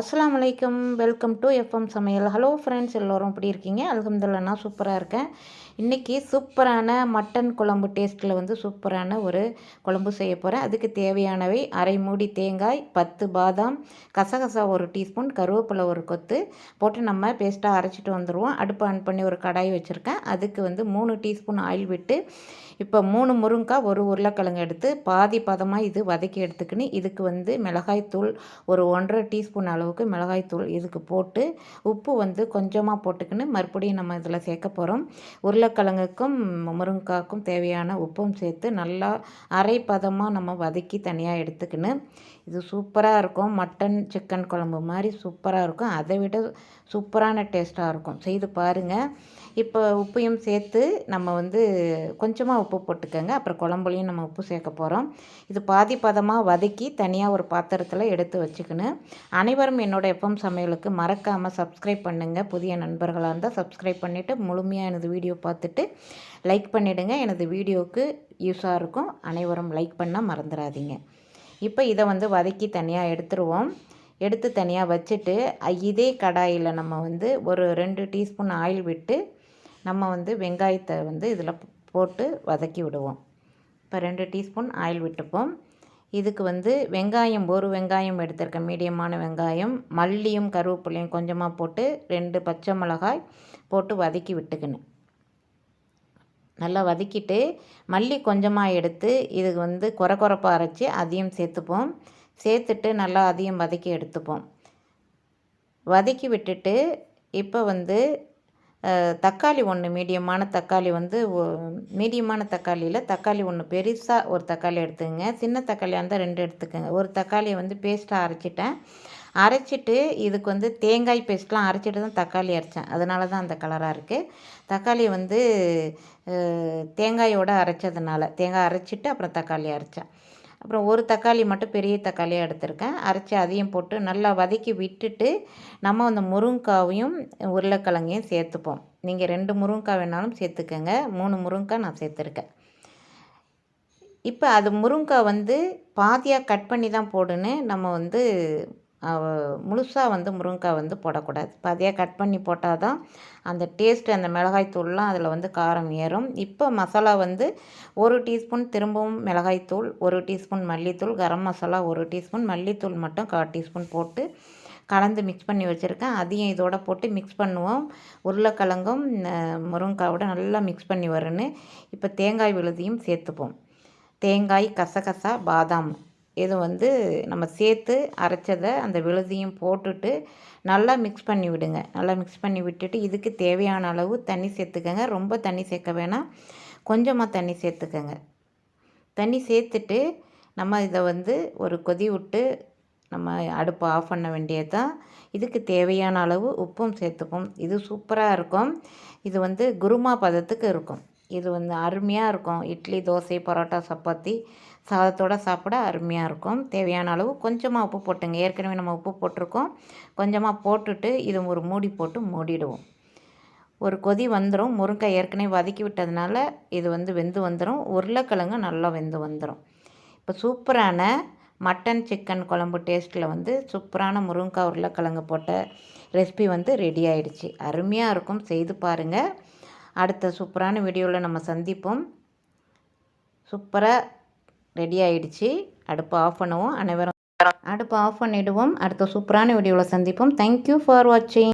அஸ்லாம் வலைக்கம் welcome to FM சமையல். ஹலோ ஃப்ரெண்ட்ஸ் எல்லோரும் எப்படி இருக்கீங்க? அலகம்துல்லா நான் சூப்பராக இருக்கேன். இன்றைக்கி சூப்பரான மட்டன் குழம்பு டேஸ்ட்டில் வந்து சூப்பரான ஒரு குழம்பு செய்ய போகிறேன் அதுக்கு தேவையானவை அரை மூடி தேங்காய் பத்து பாதாம் கசகசா ஒரு டீஸ்பூன் கருவேப்பிலை ஒரு கொத்து போட்டு நம்ம பேஸ்ட்டாக அரைச்சிட்டு வந்துடுவோம் அடுப்பு ஆன் பண்ணி ஒரு கடாய் வச்சுருக்கேன். அதுக்கு வந்து மூணு டீஸ்பூன் ஆயில் விட்டு இப்போ மூணு முருங்காய் ஒரு உருளைக்கிழங்கு எடுத்து பாதி பதமாக இது வதக்கி எடுத்துக்கின்னு இதுக்கு வந்து மிளகாய்த்தூள் ஒரு ஒன்றரை டீஸ்பூன் அளவுக்கு மிளகாய்த்தூள் இதுக்கு போட்டு உப்பு வந்து கொஞ்சமாக போட்டுக்கின்னு மறுபடியும் நம்ம இதில் சேர்க்க போகிறோம் உருளை உருளைக்கிழங்குக்கும் முருங்காய்க்கும் தேவையான உப்பும் சேர்த்து நல்லா அரை பதமாக நம்ம வதக்கி தனியாக எடுத்துக்கின்னு இது சூப்பராக இருக்கும். மட்டன் சிக்கன் குழம்பு மாதிரி சூப்பராக இருக்கும். அதை விட சூப்பரான டேஸ்ட்டாக இருக்கும். செய்து பாருங்கள் இப்போ உப்பையும் சேர்த்து நம்ம வந்து கொஞ்சமாக உப்பு போட்டுக்கோங்க. அப்புறம் குழம்புலையும் நம்ம உப்பு சேர்க்க போகிறோம் இது பாதி பதமாக வதக்கி தனியாக ஒரு பாத்திரத்தில் எடுத்து வச்சுக்கணும் அனைவரும் என்னோடய எஃப்எம் சமையலுக்கு மறக்காமல் சப்ஸ்கிரைப் பண்ணுங்கள் புதிய நண்பர்களாக இருந்தால் சப்ஸ்கிரைப் பண்ணிவிட்டு முழுமையாக எனது வீடியோ பார்த்து பார்த்துட்டு லைக் பண்ணிவிடுங்க எனது வீடியோவுக்கு யூஸாக இருக்கும். அனைவரும் லைக் பண்ணால் மறந்துடாதீங்க இப்போ இதை வந்து வதக்கி தனியாக எடுத்துருவோம். எடுத்து தனியாக வச்சுட்டு இதே கடாயில் நம்ம வந்து ஒரு ரெண்டு டீஸ்பூன் ஆயில் விட்டு நம்ம வந்து வெங்காயத்தை வந்து இதில் போட்டு வதக்கி விடுவோம். இப்போ ரெண்டு டீஸ்பூன் ஆயில் விட்டுப்போம். இதுக்கு வந்து வெங்காயம் ஒரு வெங்காயம் எடுத்திருக்கேன். மீடியமான வெங்காயம் மல்லியும் கருவேப்பிலையும் கொஞ்சமாக போட்டு ரெண்டு பச்சை மிளகாய் போட்டு வதக்கி விட்டுக்கணும். நல்லா வதக்கிட்டு மல்லி கொஞ்சமாக எடுத்து இது வந்து குறை குறைப்பாக அரைச்சி அதையும் சேர்த்துப்போம். சேர்த்துட்டு நல்லா அதையும் வதக்கி எடுத்துப்போம். வதக்கி விட்டுட்டு இப்போ வந்து தக்காளி ஒன்று மீடியமான தக்காளி வந்து மீடியமான தக்காளியில் தக்காளி ஒன்று பெருசாக ஒரு தக்காளி எடுத்துக்கங்க. சின்ன தக்காளியாக இருந்தால் ரெண்டு எடுத்துக்கோங்க. ஒரு தக்காளியை வந்து பேஸ்ட்டாக அரைச்சிட்டேன். அரைச்சிட்டு இதுக்கு வந்து தேங்காய் பேஸ்ட்லாம் அரைச்சிட்டு தான் தக்காளி அரைச்சேன். அதனால தான் அந்த கலராக இருக்குது தக்காளி வந்து தேங்காயோடு அரைச்சதுனால தேங்காய் அரைச்சிட்டு அப்புறம் தக்காளி அரைச்சேன். அப்புறம் ஒரு தக்காளி மட்டும் பெரிய தக்காளியாக எடுத்திருக்கேன். அரைச்சி அதையும் போட்டு நல்லா வதக்கி விட்டுட்டு நம்ம அந்த முருங்காவையும் உருளைக்கிழங்கையும் சேர்த்துப்போம். நீங்கள் ரெண்டு முருங்காய் வேணாலும் சேர்த்துக்கோங்க. மூணு முருங்காய் நான் சேர்த்துருக்கேன். இப்போ அது முருங்காய் வந்து பாதியாக கட் பண்ணி தான் போடுன்னு நம்ம வந்து முழுசாக வந்து முருங்கைக்காய் வந்து போடக்கூடாது. பாதியாக கட் பண்ணி போட்டால் தான் அந்த டேஸ்ட்டு அந்த மிளகாய் தூள்லாம் அதில் வந்து காரம் ஏறும். இப்போ மசாலா வந்து ஒரு டீஸ்பூன் திரும்பவும் மிளகாய் தூள் ஒரு டீஸ்பூன் மல்லித்தூள் கரம் மசாலா ஒரு டீஸ்பூன் மல்லித்தூள் மட்டும் கால் டீஸ்பூன் போட்டு கலந்து மிக்ஸ் பண்ணி வச்சுருக்கேன். அதையும் இதோட போட்டு மிக்ஸ் பண்ணுவோம். உருளைக்கிழங்கும் முருங்கைக்காவோட நல்லா மிக்ஸ் பண்ணி வருன்னு. இப்போ தேங்காய் விழுதியும் சேர்த்துப்போம். தேங்காய் கசகசா பாதாம். இது வந்து நம்ம சேர்த்து அரைச்சதை அந்த விழுதியும் போட்டுட்டு நல்லா மிக்ஸ் பண்ணி விடுங்க. நல்லா மிக்ஸ் பண்ணி விட்டுட்டு இதுக்கு தேவையான அளவு தண்ணி சேர்த்துக்கங்க. ரொம்ப தண்ணி சேர்க்க வேணாம். கொஞ்சமாக தண்ணி சேர்த்துக்கங்க. தண்ணி சேர்த்துட்டு நம்ம இதை வந்து ஒரு கொதி விட்டு நம்ம அடுப்பை ஆஃப் பண்ண வேண்டியது தான் இதுக்கு தேவையான அளவு உப்பும் சேர்த்துப்போம். இது சூப்பராக இருக்கும். இது வந்து குருமா பதத்துக்கு இருக்கும். இது வந்து அருமையாக இருக்கும். இட்லி தோசை பரோட்டா சப்பாத்தி சாதத்தோடு சாப்பிட அருமையாக இருக்கும். தேவையான அளவு கொஞ்சமாக உப்பு போட்டுங்க. ஏற்கனவே நம்ம உப்பு போட்டிருக்கோம். கொஞ்சமாக போட்டுட்டு இது ஒரு மூடி போட்டு மூடிடுவோம். ஒரு கொதி வந்துடும் முருங்கை ஏற்கனவே வதக்கி விட்டதுனால இது வந்து வெந்து வந்துடும் உருளைக்கிழங்கு நல்லா வெந்து வந்துடும் இப்போ சூப்பரான மட்டன் சிக்கன் குழம்பு டேஸ்ட்டில் வந்து சூப்பரான முருங்கைக்காய் உருளைக்கிழங்கு போட்ட ரெசிபி வந்து ரெடி ஆயிடுச்சு. அருமையாக இருக்கும். செய்து பாருங்கள் அடுத்த சூப்பரான வீடியோவில் நம்ம சந்திப்போம். சூப்பராக ரெடி ஆகிடுச்சு அடுப்பு ஆஃப் பண்ணுவோம். அனைவரும் அடுப்பு ஆஃப் பண்ணிவிடுவோம் அடுத்த சூப்பரான வீடியோவில் சந்திப்போம். தேங்க்யூ ஃபார் வாட்சிங்